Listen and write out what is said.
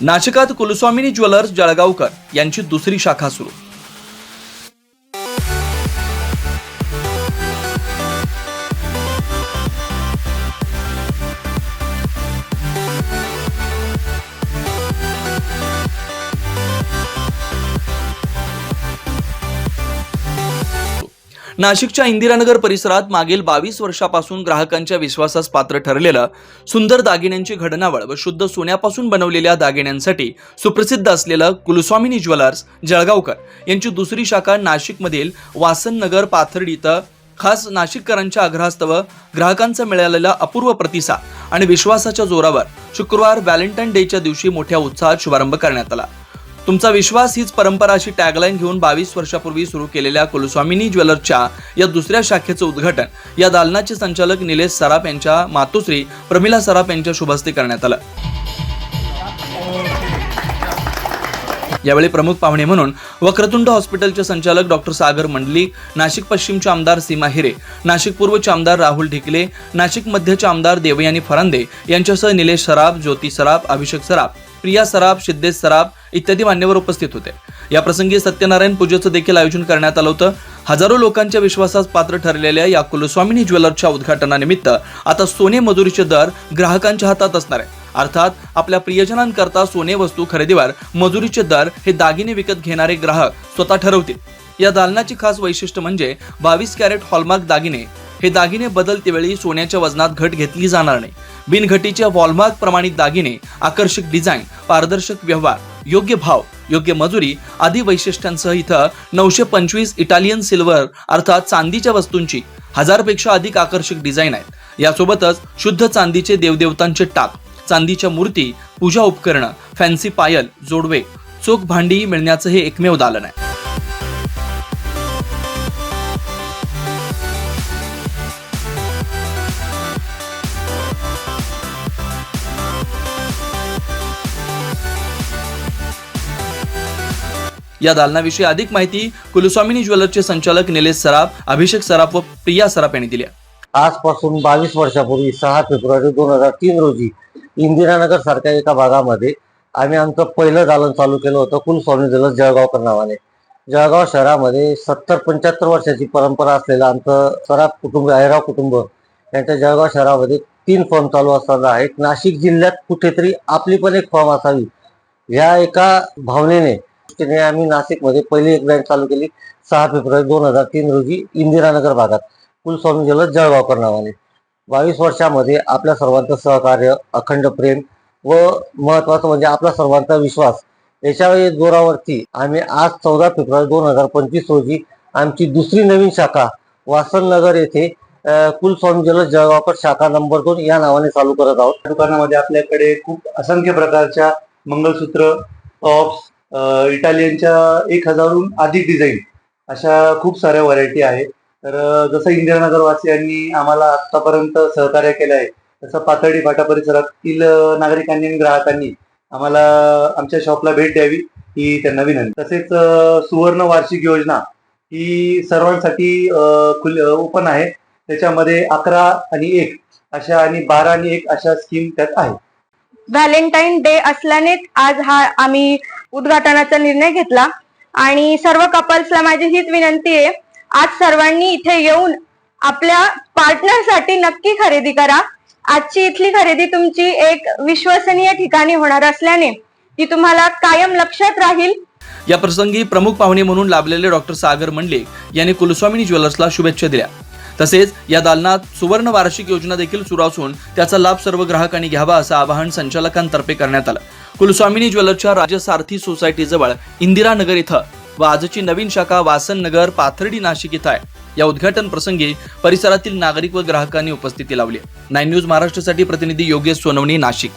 नाशिकात कुलस्वामिनी jewellers Jalgaonkar यांची दुसरी शाखा सुरू नाशिकच्या इंदिरानगर परिसरात मागील बावीस वर्षापासून ग्राहकांच्या विश्वासास पात्र ठरलेलं सुंदर दागिन्यांची घडणावळ व शुद्ध सोन्यापासून बनवलेल्या दागिन्यांसाठी सुप्रसिद्ध असलेलं कुलस्वामिनी ज्वेलर्स जळगावकर यांची दुसरी शाखा नाशिकमधील वासननगर पाथर्डी इथं खास नाशिककरांच्या आग्रहास्तव ग्राहकांचा मिळालेला अपूर्व प्रतिसाद आणि विश्वासाच्या जोरावर शुक्रवार व्हॅलेंटाईन डेच्या दिवशी मोठ्या उत्साहात शुभारंभ करण्यात आला. तुमचा विश्वास हीच परंपरा अशी टॅगलाईन घेऊन बावीस वर्षापूर्वी सुरू केलेल्या कुलस्वामिनी ज्वेलर्सच्या या दुसऱ्या शाखेचं उद्घाटन. या दालनाचे संचालक निलेश सराफ यांच्या मातोश्री प्रमिला सराफ यांच्या शुभहस्ते करण्यात आलं. यावेळी प्रमुख पाहुणे म्हणून वक्रतुंड हॉस्पिटलचे संचालक डॉक्टर सागर मंडली नाशिक पश्चिमचे आमदार सीमा हिरे नाशिक पूर्वचे आमदार राहुल ढिकले नाशिक मध्यचे आमदार देवयानी फरांदे यांच्यासह निलेश सराफ ज्योती सराफ अभिषेक सराफ प्रिया सराफ सिद्धेश सराफ इत्यादी मान्यवर उपस्थित होते. या प्रसंगी सत्यनारायण पूजेचं देखील आयोजन करण्यात आलं होतं. हजारो लोकांच्या विश्वासास पात्र ठरलेल्या या कुलस्वामिनी ज्वेलर्सच्या उद्घाटनानिमित्त आता सोने मजुरीचे दर ग्राहकांच्या हातात असणार आहे. अर्थात आपल्या प्रियजनांकरता सोने वस्तू खरेदीवर मजुरीचे दर हे दागिने विकत घेणारे ग्राहक स्वतः ठरवतील. या दालनाची खास वैशिष्ट्य म्हणजे बावीस कॅरेट हॉलमार्क दागिने हे दागिने बदलते वेळी सोन्याच्या वजनात घट घेतली जाणार नाही. बिनघटीच्या वॉलमार्क प्रमाणित दागिने आकर्षक डिझाईन पारदर्शक व्यवहार योग्य भाव योग्य मजुरी आदी वैशिष्ट्यांसह इथं नऊशे पंचवीस इटालियन सिल्वर अर्थात चांदीच्या वस्तूंची हजारपेक्षा अधिक आकर्षक डिझाईन आहेत. यासोबतच शुद्ध चांदीचे देवदेवतांचे टाक चांदीच्या मूर्ती पूजा उपकरणं फॅन्सी पायल जोडवे चोख भांडी मिळण्याचं हे एकमेव दालन आहे. या दालनाविषयी अधिक माहिती कुलस्वामिनी ज्वेलर्सचे संचालक निलेश सराफ अभिषेक सराफ व प्रिया सराफ यांनी दिली आजपासून बावीस वर्षापूर्वी सहा फेब्रुवारी दोन हजार तीन रोजी इंदिरानगर सारख्या एका भागामध्ये आम्ही आमचं पहिलं दालन चालू केलं होतं कुलस्वामी ज्वेलर्स जळगावकर नावाने. जळगाव शहरामध्ये सत्तर पंच्याहत्तर वर्षाची परंपरा असलेलं आमचं सराफ कुटुंब अहिराव कुटुंब यांच्या जळगाव शहरामध्ये तीन फॉर्म चालू असताना आहेत. नाशिक जिल्ह्यात कुठेतरी आपली पण एक फॉर्म असावी ह्या एका भावनेने दृष्टीने आम्ही नाशिकमध्ये पहिली एक बँक चालू केली. सहा फेब्रुवारी दोन हजार तीन रोजी इंदिरानगर भागात. कुलस्वामी जलद जळगावकर नावाने. बावीस वर्षामध्ये आपल्या सर्वांचं सहकार्य अखंड प्रेम व महत्वाचं म्हणजे आपला सर्वांचा विश्वास. याच्या जोरावरती आम्ही आज चौदा फेब्रुवारी दोन हजार पंचवीस रोजी आमची दुसरी नवीन शाखा वासननगर येथे कुलस्वामी जलद जळगावकर शाखा नंबर दोन या नावाने चालू करत आहोत. दुकानामध्ये आपल्याकडे खूप असंख्य प्रकारच्या मंगळसूत्र टॉप्स इटालियनच्या एक हजारहून अधिक डिझाईन अशा खूप साऱ्या व्हरायटी आहेत. तर जसं इंदिरानगरवासियांनी आम्हाला आतापर्यंत सहकार्य केलं आहे तसं पातळी फाटा परिसरातील नागरिकांनी आणि ग्राहकांनी आम्हाला आमच्या शॉपला भेट द्यावी ही त्यांना विनंती. तसेच सुवर्ण वार्षिक योजना ही सर्वांसाठी खुल ओपन आहे. त्याच्यामध्ये अकरा आणि एक अशा आणि बारा आणि एक अशा स्कीम त्यात आहेत. व्हॅलेंटाईन डे असल्याने आज हा आम्ही उद्घाटनाचा निर्णय घेतला. आणि सर्व कपल्सला माझी हीच विनंती आहे आज सर्वांनी इथे येऊन आपल्या पार्टनरसाठी नक्की खरेदी करा. आजची इथली खरेदी तुमची एक विश्वसनीय ठिकाणी होणार असल्याने ती तुम्हाला कायम लक्षात राहील. या प्रसंगी प्रमुख पाहुणे म्हणून लाभलेले डॉक्टर सागर मंडले यांनी कुलस्वामिनी ज्वेलर्सला शुभेच्छा दिल्या. तसेच या दालनात सुवर्ण वार्षिक योजना देखील सुरू असून त्याचा लाभ सर्व ग्राहकांनी घ्यावा असं आवाहन संचालकांतर्फे करण्यात आलं. कुलस्वामिनी ज्वेलर्सच्या राज्य सारथी सोसायटीजवळ इंदिरानगर इथं व आजची नवीन शाखा वासन नगर पाथर्डी नाशिक इथं आहे. या उद्घाटन प्रसंगी परिसरातील नागरिक व ग्राहकांनी उपस्थिती लावली. नाईन न्यूज महाराष्ट्रासाठी प्रतिनिधी योगेश सोनवणी नाशिक.